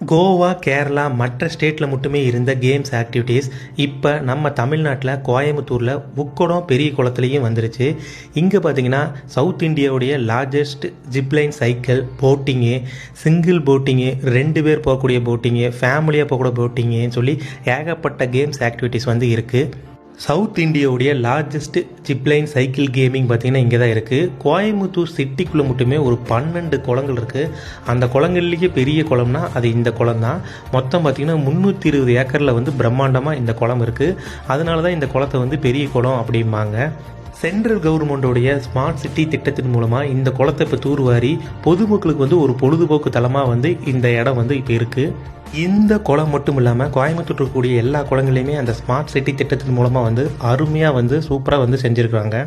கோவா கேரளா மற்ற ஸ்டேட்டில் மட்டுமே இருந்த கேம்ஸ் ஆக்டிவிட்டீஸ் இப்போ நம்ம தமிழ்நாட்டில் கோயம்புத்தூரில் உக்கடம் பெரிய குளத்துலையும் வந்துருச்சு. இங்கே பார்த்தீங்கன்னா சவுத் இந்தியாவுடைய largest zipline cycle boating single boating ரெண்டு பேர் போகக்கூடிய போட்டிங்கு ஃபேமிலியாக போகக்கூடிய போட்டிங்குன்னு சொல்லி ஏகப்பட்ட கேம்ஸ் ஆக்டிவிட்டீஸ் வந்து இருக்குது சவுத் இந்தியாவுடைய லார்ஜஸ்ட் ஜிப்லைன் சைக்கிள் கேமிங் பார்த்தீங்கன்னா இங்கே தான் இருக்குது கோயம்புத்தூர் சிட்டிக்குள்ளே மட்டுமே ஒரு பன்னெண்டு குளங்கள் இருக்குது அந்த குளங்கள்லேயே பெரிய குளம்னா அது இந்த குளம் தான். மொத்தம் பார்த்தீங்கன்னா முந்நூற்றி இருபது ஏக்கரில் வந்து பிரம்மாண்டமாக இந்த குளம் இருக்குது அதனால தான் இந்த குளத்தை வந்து பெரிய குளம் அப்படிம்பாங்க. சென்ட்ரல் கவர்மெண்ட்டோடைய ஸ்மார்ட் சிட்டி திட்டத்தின் மூலமாக இந்த குளத்தை இப்போ தூர்வாரி பொதுமக்களுக்கு வந்து ஒரு பொழுதுபோக்கு தலமாக வந்து இந்த இடம் வந்து இப்போ இருக்குது இந்த குளம் மட்டும் இல்லாமல் கோயம்புத்தூர் இருக்கக்கூடிய எல்லா குளங்களையுமே அந்த ஸ்மார்ட் சிட்டி திட்டத்தின் மூலமாக வந்து அருமையாக வந்து சூப்பராக வந்து செஞ்சுருக்காங்க.